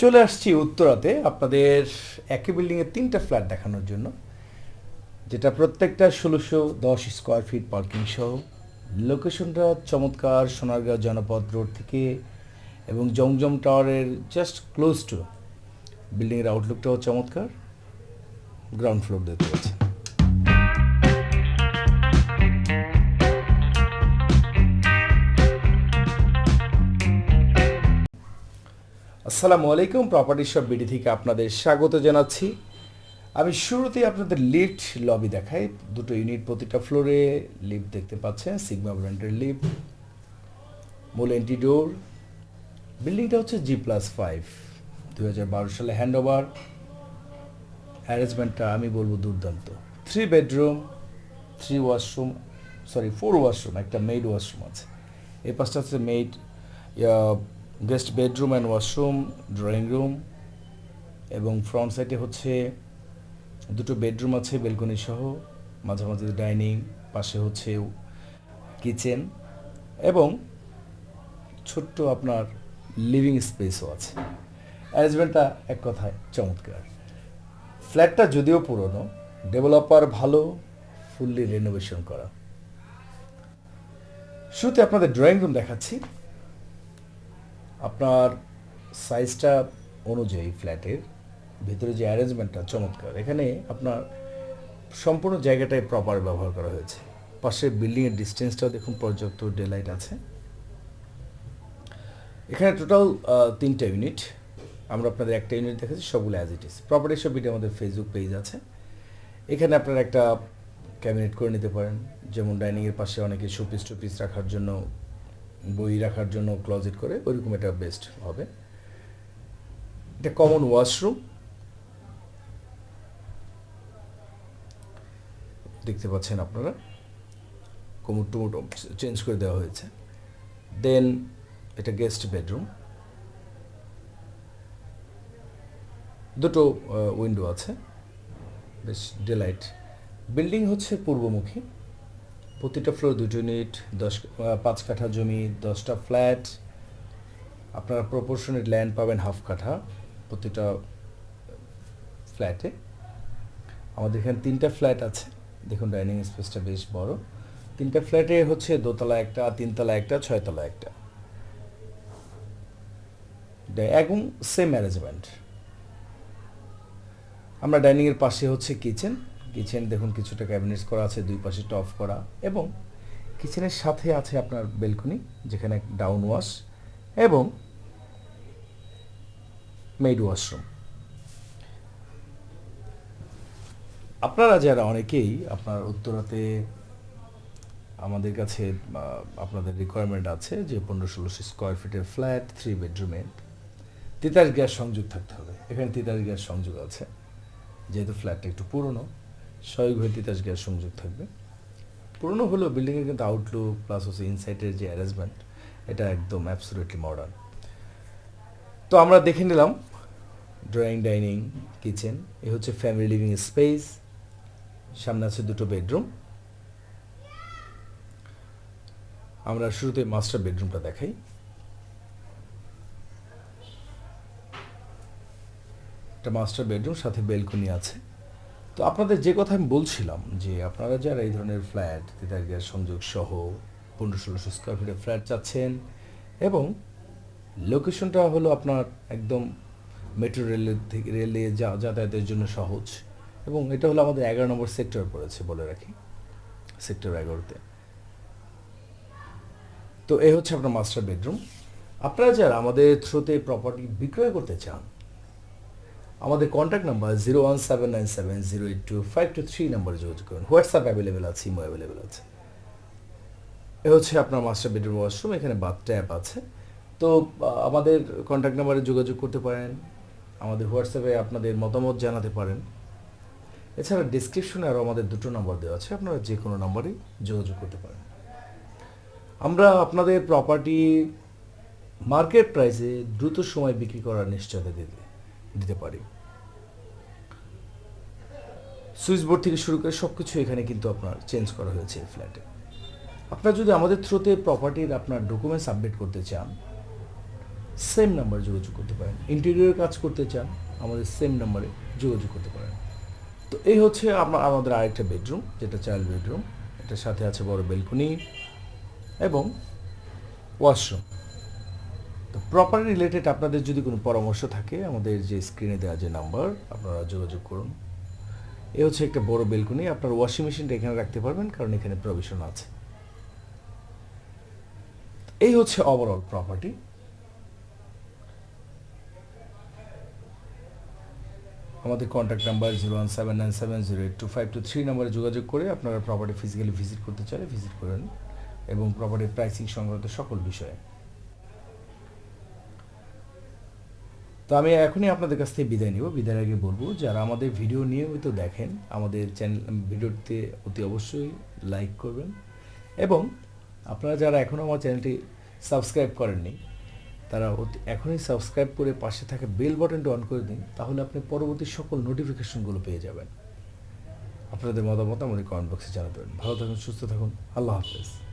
চলে আসছি উত্তরাতে আপনাদের একই বিল্ডিংয়ে তিনটা ফ্ল্যাট দেখানোর জন্য, যেটা প্রত্যেকটা ষোলোশো দশ স্কোয়ার ফিট পার্কিং সহ। লোকেশনটা চমৎকার সোনারগাঁও জনপদ রোড থেকে এবং জমজম টাওয়ারের জাস্ট ক্লোজ টু বিল্ডিংয়ের আউটলুকটাও চমৎকার। গ্রাউন্ড ফ্লোর দেখতে পাচ্ছেন। আসসালামু আলাইকুম প্রপার্টি শপ বিডি থেকে আপনাদের স্বাগত জানাচ্ছি। আমি শুরুতেই আপনাদের লিফট লবি দেখাই। দুটো ইউনিট প্রতিটা ফ্লোরে লিফট দেখতে পাচ্ছেন সিগমা ব্র্যান্ডের লিফট মূল এন্ট্রি ডোর বিল্ডিংটা হচ্ছে জি প্লাস ফাইভ দু হাজার বারো সালে হ্যান্ড ওভার অ্যারেঞ্জমেন্টটা আমি বলব দুর্দান্ত। Three bedroom three washroom sorry four washroom একটা মেড ওয়াশরুম আছে। এই পাশটা হচ্ছে maid guest bedroom and washroom, drawing room এবং ফ্রন্ট সাইডে হচ্ছে দুটো বেডরুম আছে, বেলকনি সহ মাঝামাঝি ডাইনিং, পাশে হচ্ছে কিচেন এবং ছোট্ট আপনার লিভিং স্পেসও আছে। অ্যারেঞ্জমেন্টটা এক কথায় চমৎকার। ফ্ল্যাটটা যদিও পুরনো, ডেভেলপার ভালো, ফুললি রেনোভেশন করা। শুরুতে আপনাদের ড্রয়িং রুম দেখাচ্ছি। আপনার সাইজটা অনুযায়ী ফ্ল্যাটের ভিতরে যে অ্যারেঞ্জমেন্টটা চমৎকার। এখানে আপনার সম্পূর্ণ জায়গাটাই প্রপার ব্যবহার করা হয়েছে। পাশে বিল্ডিংয়ের ডিস্টেন্সটাও দেখুন পর্যাপ্ত ডেলাইট আছে। এখানে টোটাল তিনটা ইউনিট আমরা আপনাদের একটা ইউনিট দেখাচ্ছি, সবগুলো as it is property video আমাদের ফেসবুক পেজ আছে। এখানে আপনারা একটা ক্যাবিনেট করে নিতে পারেন। যেমন ডাইনিংয়ের পাশে অনেকে শোপিস টুপিস রাখার জন্য বই রাখার জন্য ক্লোজেট করে ওইরকম এটা বেস্ট হবে। এটা কমন ওয়াশরুম দেখতে পাচ্ছেন আপনারা। কোমর টুমোট চেঞ্জ করে দেওয়া হয়েছে। দেন এটা গেস্ট বেডরুম দুটো উইন্ডো আছে। বেশ ডেলাইট বিল্ডিং হচ্ছে পূর্বমুখী। প্রতিটা ফ্লোর দুটো ইউনিট দশ পাঁচ কাঠা জমি, দশটা ফ্ল্যাট আপনারা প্রপোর্শনেট ল্যান্ড পাবেন হাফ কাঠা প্রতিটা ফ্ল্যাটে আমাদের এখানে তিনটা ফ্ল্যাট আছে। দেখুন ডাইনিং স্পেসটা বেশ বড়। তিনটা ফ্ল্যাটে হচ্ছে দোতলা একটা, তিনতলা একটা, ছয়তলা একটা। এবং সেম ম্যানেজমেন্ট আমরা ডাইনিংয়ের পাশে হচ্ছে কিচেন কিচেন দেখুন, কিছুটা ক্যাবিনেটস করা আছে, দুই পাশে টপ করা এবং কিচেনের সাথে আছে আপনার বেলকনি যেখানে ডাউন ওয়াশ এবং মেড ওয়াশরুম আপনারা যারা অনেকেই আপনার উত্তরাতে আমাদের কাছে আপনাদের রিকোয়ারমেন্ট আছে যে পনেরো ষোলোশো স্কোয়ার ফিটের ফ্ল্যাট থ্রি বেডরুমের তিতাস গ্যাস সংযোগ থাকতে হবে। এখানে তিতাস গ্যাস সংযোগ আছে, যেহেতু ফ্ল্যাটটা একটু পুরনো। স্বয়ংঘরে তিতাস গ্যাস সংযোগ থাকবে। পুরনো হলেও বিল্ডিংয়ের কিন্তু আউটলুক প্লাস হচ্ছে ইনসাইটের যে অ্যারেঞ্জমেন্ট এটা একদম অ্যাবসোলিউটলি মডার্ন তো আমরা দেখে নিলাম ড্রয়িং ডাইনিং কিচেন এ হচ্ছে ফ্যামিলি লিভিং স্পেস সামনে আছে দুটো বেডরুম আমরা শুরুতে মাস্টার বেডরুমটা দেখাই। একটা মাস্টার বেডরুম সাথে বেলকনি আছে। তো আপনাদের যে কথা আমি বলছিলাম যে আপনারা যারা এই ধরনের ফ্ল্যাট তিতার গ্যাস সংযোগ সহ পনেরো ষোলোশো স্কোয়ার ফিটের ফ্ল্যাট চাচ্ছেন এবং লোকেশনটা হলো আপনার একদম মেট্রো রেলের থেকে রেলে যাতায়াতের জন্য সহজ এবং এটা হলো আমাদের এগারো নম্বর সেক্টর পড়েছে বলে রাখি সেক্টর এগারোতে। তো এ হচ্ছে আপনার মাস্টার বেডরুম আপনারা যারা আমাদের থ্রুতে প্রপার্টি বিক্রয় করতে চান আমাদের contact number zero one seven nine seven zero eight two five two three নাম্বারে যোগাযোগ করুন। হোয়াটসঅ্যাপ অ্যাভেলেবেল আছে ইমো অ্যাভেলেবেল আছে। এ হচ্ছে আপনার মাস্টার বেডরুম ওয়াশরুম এখানে বাথ ট্যাপ আছে। তো আমাদের কন্ট্যাক্ট নাম্বারে যোগাযোগ করতে পারেন। আমাদের হোয়াটসঅ্যাপে আপনাদের মতামত জানাতে পারেন। এছাড়া ডিসক্রিপশনে আরও আমাদের দুটো নাম্বার দেওয়া আছে, আপনারা যে কোনো নম্বরেই যোগাযোগ করতে পারেন। আমরা আপনাদের প্রপার্টি মার্কেট প্রাইসে দ্রুত সময় বিক্রি করার নিশ্চয়তা দিতে দিতে পারি। সুইচ বোর্ড থেকে শুরু করে সব কিছু এখানে কিন্তু আপনার চেঞ্জ করা হয়েছে এই ফ্ল্যাটে। আপনার যদি আমাদের থ্রুতে প্রপার্টির আপনার ডকুমেন্টস আপডেট করতে চান, সেম নাম্বারে যোগাযোগ করতে পারেন। ইন্টেরিয়র কাজ করতে চান, আমাদের সেম নাম্বারে যোগাযোগ করতে পারেন। তো এই হচ্ছে আমার আমাদের আরেকটা বেডরুম, যেটা চাইল্ড বেডরুম। এটার সাথে আছে বড় বেলকনি এবং ওয়াশরুম। তো প্রপার রিলেটেড আপনাদের যদি কোনো পরামর্শ থাকে, আমাদের যে স্ক্রিনে দেওয়া যে নাম্বার আপনারা যোগাযোগ করুন। এ হচ্ছে একটা বড় বেলকনি, আপনার ওয়াশিং মেশিনটা এখানে রাখতে পারবেন, কারণ এখানে প্রভিশন আছে। এই হচ্ছে ওভারঅল প্রপার্টি আমাদের contact number zero one seven nine seven zero eight two five two three নাম্বারে যোগাযোগ করে আপনারা প্রপার্টি ফিজিক্যালি ভিজিট করতে চাইলে ভিজিট করেন এবং প্রপার্টির প্রাইসিং সংক্রান্ত সকল বিষয়ে। তো আমি এখনই আপনাদের কাছ থেকে বিদায় নিব। বিদায়ের আগে বলব, যারা আমাদের ভিডিও নিয়মিত দেখেন, আমাদের চ্যানেল, ভিডিওতে অতি অবশ্যই লাইক করবেন এবং আপনারা যারা এখনও আমার চ্যানেলটি সাবস্ক্রাইব করেননি, তারা অতি- এখনই সাবস্ক্রাইব করে পাশে থাকা বেল বাটনটি অন করে দিন, তাহলে আপনি পরবর্তী সকল নোটিফিকেশনগুলো পেয়ে যাবেন। আপনাদের মতামত আমাদের কমেন্ট বক্সে জানাতে পারেন। ভালো থাকুন, সুস্থ থাকুন, আল্লাহ হাফেজ।